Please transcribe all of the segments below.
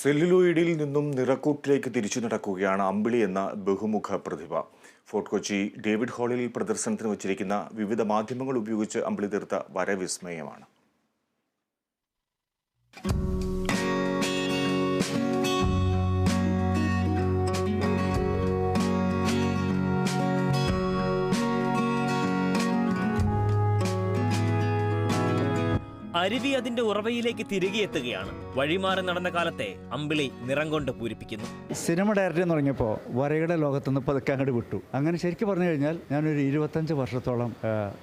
സെല്ലുലോയിഡിൽ നിന്നും നിറക്കൂട്ടിലേക്ക് തിരിച്ചു നടക്കുകയാണ് അമ്പിളി എന്ന ബഹുമുഖ പ്രതിഭ. ഫോർട്ട് കൊച്ചി ഡേവിഡ് ഹാളിൽ പ്രദർശനത്തിന് വച്ചിരിക്കുന്ന വിവിധ മാധ്യമങ്ങൾ ഉപയോഗിച്ച് അമ്പിളി തീർത്ത വരവിസ്മയമാണ്. അരുവി അതിന്റെ ഉറവയിലേക്ക് തിരികെ എത്തുകയാണ്. വഴിമാറി നടന്ന കാലത്തെ അമ്പിളി നിറം കൊണ്ട് പൂരിപ്പിക്കുന്നു. സിനിമ ഡയറക്ടർ എന്ന് പറഞ്ഞപ്പോ വരയുടെ ലോകത്തുനിന്ന് പതുക്കെ അങ്ങോട്ട് വിട്ടു. അങ്ങനെ ശരിക്കും പറഞ്ഞു കഴിഞ്ഞാൽ ഞാനൊരു ഇരുപത്തഞ്ച് വർഷത്തോളം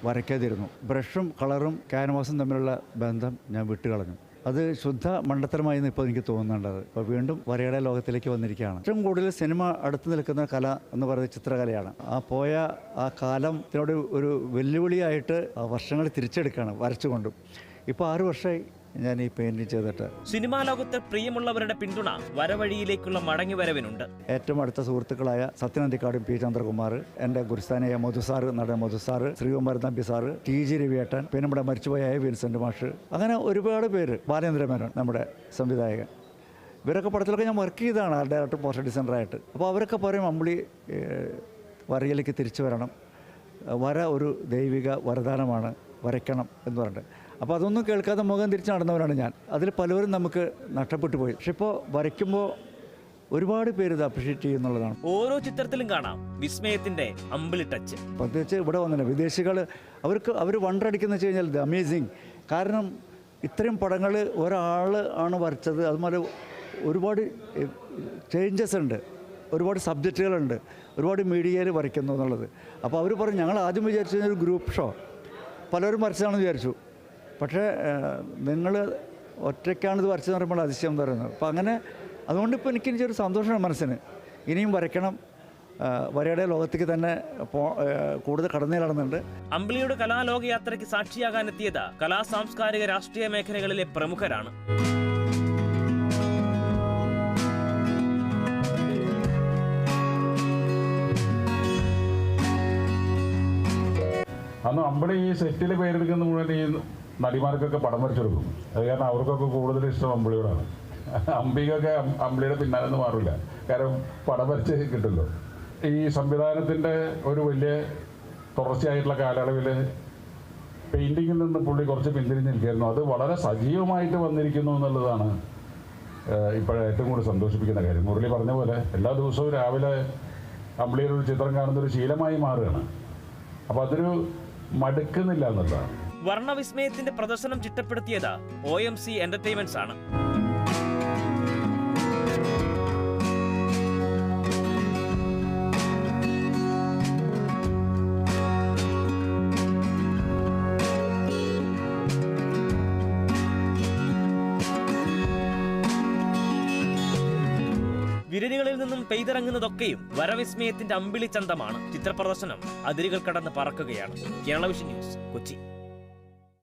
വരയ്ക്കാതിരുന്നു. ബ്രഷും കളറും ക്യാൻവാസും തമ്മിലുള്ള ബന്ധം ഞാൻ വിട്ടുകളഞ്ഞു. അത് ശുദ്ധ മണ്ടത്തരമായി ഇപ്പോൾ എനിക്ക് തോന്നുന്നുണ്ടത്. അപ്പോൾ വീണ്ടും വരയുടെ ലോകത്തിലേക്ക് വന്നിരിക്കുകയാണ്. ഏറ്റവും കൂടുതൽ സിനിമ അടുത്ത് നിൽക്കുന്ന കല എന്ന് പറയുന്നത് ചിത്രകലയാണ്. ആ പോയ ആ കാലത്തിനോട് ഒരു വെല്ലുവിളിയായിട്ട് ആ വർഷങ്ങൾ തിരിച്ചെടുക്കുകയാണ് വരച്ചുകൊണ്ടും. ഇപ്പോൾ ആറ് വർഷമായി ഞാൻ ഈ പെയിന്റിങ് ചെയ്തിട്ട്. സിനിമാ ലോകത്ത് പ്രിയമുള്ളവരുടെ പിന്തുണ വരവഴിയിലേക്കുള്ള മടങ്ങിവരവിനുണ്ട് ഏറ്റവും അടുത്ത സുഹൃത്തുക്കളായ സത്യനന്ദിക്കാടും പി ചന്ദ്രകുമാർ എന്റെ ഗുരുസ്ഥാനായ മധുസാർ നടൻ Madhu sir Sreekumaran Thampi sir T G രവിയേട്ടൻ പിന്നെ നമ്മുടെ മരിച്ചുപോയ എ. വിൻസെന്റ് മാഷ് അങ്ങനെ ഒരുപാട് പേര് ബാലേന്ദ്രമേനോൻ നമ്മുടെ സംവിധായകൻ. ഇവരൊക്കെ പടത്തിലൊക്കെ ഞാൻ വർക്ക് ചെയ്തതാണ് ഡയറക്ടർ പോസ്റ്റർ ഡിസൈനറായിട്ട് അപ്പോൾ അവരൊക്കെ പറയും അമ്പിളി വരയിലേക്ക് തിരിച്ചു വരണം. വര ഒരു ദൈവിക വരദാനമാണ്. വരയ്ക്കണം എന്ന് പറഞ്ഞിട്ട്. അപ്പോൾ അതൊന്നും കേൾക്കാതെ മുഖം തിരിച്ച് നടന്നവരാണ് ഞാൻ. അതിൽ പലരും നമുക്ക് നഷ്ടപ്പെട്ടു പോയി. പക്ഷെ ഇപ്പോൾ വരയ്ക്കുമ്പോൾ ഒരുപാട് പേര് ഇത് അപ്രീഷിയേറ്റ് ചെയ്യുന്നുള്ളതാണ് ഓരോ ചിത്രത്തിലും കാണാം വിസ്മയത്തിന്റെ അമ്പിളി ടച്ച് പ്രത്യേകിച്ച് ഇവിടെ വന്നില്ല വിദേശികൾ അവർക്ക് അവർ വണ്ടടിക്കുന്ന വെച്ച് കഴിഞ്ഞാൽ ഇത് അമേസിങ് കാരണം ഇത്രയും പടങ്ങൾ ഒരാൾ ആണ് വരച്ചത്. അതുപോലെ ഒരുപാട് ചേഞ്ചസ് ഉണ്ട്. ഒരുപാട് സബ്ജക്റ്റുകളുണ്ട് ഒരുപാട് മീഡിയയിൽ വരയ്ക്കുന്നു എന്നുള്ളത്. അപ്പോൾ അവർ പറഞ്ഞു ഞങ്ങൾ ആദ്യം വിചാരിച്ചത് ഒരു ഗ്രൂപ്പ് ഷോ പലരും വരച്ചതാണെന്ന് വിചാരിച്ചു. പക്ഷേ നിങ്ങൾ ഒറ്റയ്ക്കാണിത് വരച്ചതെന്ന് പറയുമ്പോൾ അതിശയം എന്ന് പറയുന്നത്. അപ്പോൾ അങ്ങനെ അതുകൊണ്ട് ഇപ്പോൾ എനിക്ക് എനിക്കൊരു സന്തോഷമാണ് മനസ്സിന്. ഇനിയും വരയ്ക്കണം. വരയുടെ ലോകത്തേക്ക് തന്നെ കൂടുതൽ കടന്നു കടന്നുണ്ട് അമ്പിളിയുടെ കലാലോകയാത്രയ്ക്ക് സാക്ഷിയാകാനെത്തിയത് കലാ സാംസ്കാരിക രാഷ്ട്രീയ മേഖലകളിലെ പ്രമുഖരാണ്. അന്ന് നമ്മുടെ ഈ സെറ്റിൽ പേരെടുക്കുന്ന മുഴുവൻ ഈ നടിമാർക്കൊക്കെ പടം വരച്ചെടുക്കും. അത് കാരണം അവർക്കൊക്കെ കൂടുതൽ ഇഷ്ടം അമ്പിളിയോടാണ് അമ്പികൊക്കെ അമ്പിളിയുടെ പിന്നാലെ മാറില്ല കാരണം പടം വരച്ച് കിട്ടുമല്ലോ ഈ സംവിധാനത്തിന്റെ ഒരു വലിയ തുടർച്ചയായിട്ടുള്ള കാലയളവിൽ പെയിന്റിങ്ങിൽ നിന്ന് പുള്ളി കുറച്ച് പിന്തിരിഞ്ഞ് നിൽക്കുകയായിരുന്നു. അത് വളരെ സജീവമായിട്ട് വന്നിരിക്കുന്നു എന്നുള്ളതാണ് ഇപ്പോൾ ഏറ്റവും കൂടുതൽ സന്തോഷിപ്പിക്കുന്ന കാര്യം. മുരളി പറഞ്ഞ പോലെ എല്ലാ ദിവസവും രാവിലെ അമ്പിളിയുടെ ഒരു ചിത്രം കാണുന്നൊരു ശീലമായി മാറുകയാണ്. അപ്പോൾ അതൊരു മടുക്കുന്നില്ല എന്നുള്ളതാണ്. വർണവിസ്മയത്തിന്റെ പ്രദർശനം ചിട്ടപ്പെടുത്തിയത് ഒ എം സി എന്റർടൈൻമെന്റ്സ് ആണ്. വിരലുകളിൽ നിന്നും പെയ്തിറങ്ങുന്നതൊക്കെയും വരവിസ്മയത്തിന്റെ അമ്പിളി ചന്തമാണ് ചിത്രപ്രദർശനം. അതിരുകൾ കടന്ന് പറക്കുകയാണ്. Kerala Vision News Kochi.